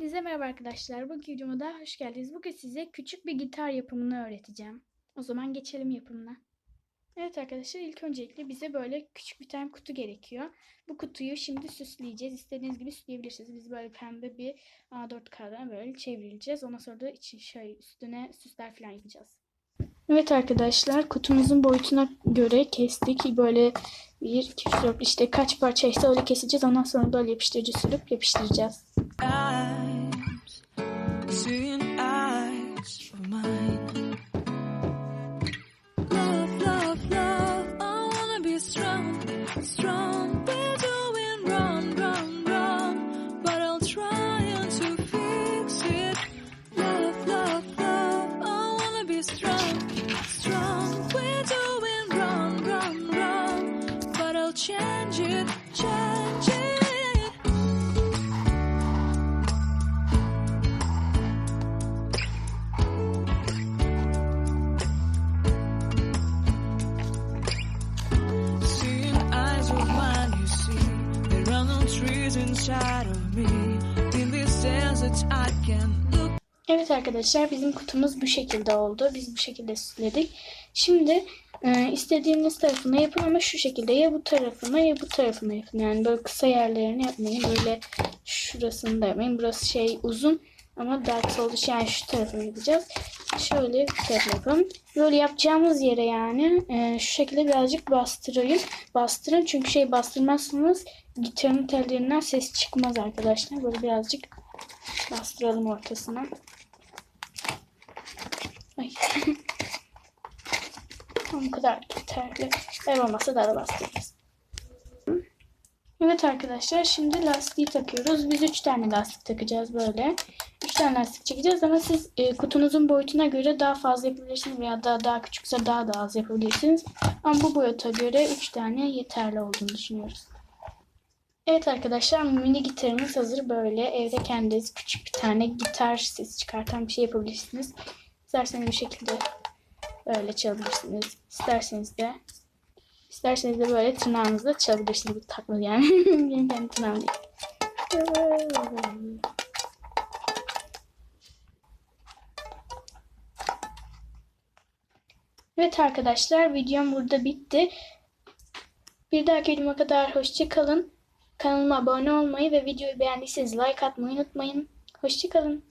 Hepinize merhaba arkadaşlar. Bu videoma hoş geldiniz. Bugün size küçük bir gitar yapımını öğreteceğim. O zaman geçelim yapımına. Evet arkadaşlar ilk öncelikle bize böyle küçük bir tane kutu gerekiyor. Bu kutuyu şimdi süsleyeceğiz. İstediğiniz gibi süsleyebilirsiniz. Biz böyle pembe bir A4 kağıdına böyle çevireceğiz. Ondan sonra da içi şey üstüne süsler falan yapacağız. Evet arkadaşlar kutumuzun boyutuna göre kestik. Böyle 1, 2, 3, 4 işte kaç parçaysa öyle keseceğiz. Ondan sonra böyle yapıştırıcı sürüp yapıştıracağız. eyes, seeing Evet arkadaşlar bizim kutumuz bu şekilde oldu. Biz bu şekilde süsledik. Şimdi e, istediğiniz tarafına yapın ama şu şekilde ya bu tarafına ya bu tarafına yapın. Yani böyle kısa yerlerini yapmayın. Böyle şurasını da yapmayın. Burası şey uzun ama olduğu için yani şu tarafına yapacağız. Şöyle tarafa yapalım. Böyle yapacağımız yere yani e, şu şekilde birazcık bastırayım. Bastırın çünkü şey bastırmazsanız gitarın tellerinden ses çıkmaz arkadaşlar. Böyle birazcık bastıralım ortasına. Ay. Bu kadar yeterli. Eğer olmasa daha da bastırırız. Evet arkadaşlar şimdi lastiği takıyoruz. Biz 3 tane lastik takacağız böyle. 3 tane lastik çekeceğiz ama siz e, kutunuzun boyutuna göre daha fazla yapabilirsiniz veya daha, daha küçükse daha da az yapabilirsiniz. Ama bu boyuta göre 3 tane yeterli olduğunu düşünüyoruz. Evet arkadaşlar mini gitarımız hazır böyle. Evde kendiniz küçük bir tane gitar sesi çıkartan bir şey yapabilirsiniz. İsterseniz bu şekilde böyle çalabilirsiniz. İsterseniz de isterseniz de böyle tırnağınızla çalabilirsiniz. Bu takmalı yani. Benim kendi tırnağım değil. Evet arkadaşlar videom burada bitti. Bir dahaki videoma kadar hoşça kalın. Kanalıma abone olmayı ve videoyu beğendiyseniz like atmayı unutmayın. Hoşçakalın.